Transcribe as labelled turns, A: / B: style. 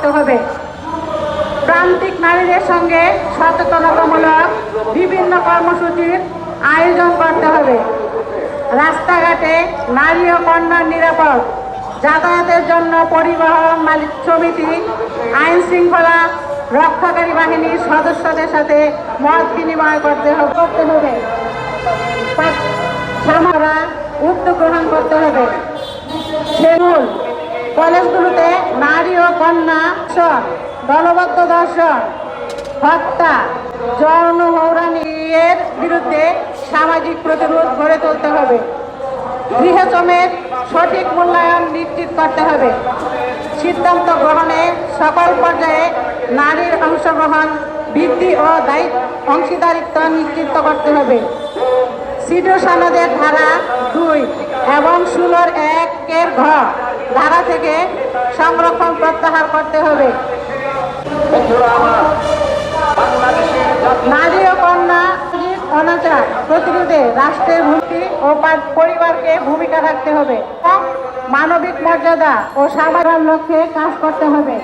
A: করতে হবে। প্রান্তিক নারীদের সঙ্গে সচেতনতামূলক বিভিন্ন কর্মসূচির আয়োজন করতে হবে। রাস্তাঘাটে নারী ও কন্যার নিরাপদ যাতায়াতের জন্য পরিবহন, মালিক সমিতি, আইন শৃঙ্খলা রক্ষাকারী বাহিনীর সদস্যদের সাথে মত বিনিময় করতে হবে। করতে হবে। উদ্যোগ গ্রহণ করতে হবে। সেগুল ও কন্যা দলবদ্ধ দর্শন হত্যা যৌন হৌরানির বিরুদ্ধে সামাজিক প্রতিরোধ গড়ে তুলতে হবে। গৃহশ্রমের সঠিক মূল্যায়ন নিশ্চিত করতে হবে। সিদ্ধান্ত গ্রহণে সকল পর্যায়ে নারীর অংশগ্রহণ বৃদ্ধি ও দায়িত্ব অংশীদারিত্ব নিশ্চিত করতে হবে। সিডো সনদের ধারা ষোলোর একের ঘ ধারা থেকে সংরক্ষণ প্রত্যাহার করতে হবে। নারী ও কন্যা অনাচার প্রতিরোধে রাষ্ট্রের ভূমি ও পরিবারকে ভূমিকা রাখতে হবে মানবিক মর্যাদা ও সামাজিক লক্ষ্যে কাজ করতে হবে।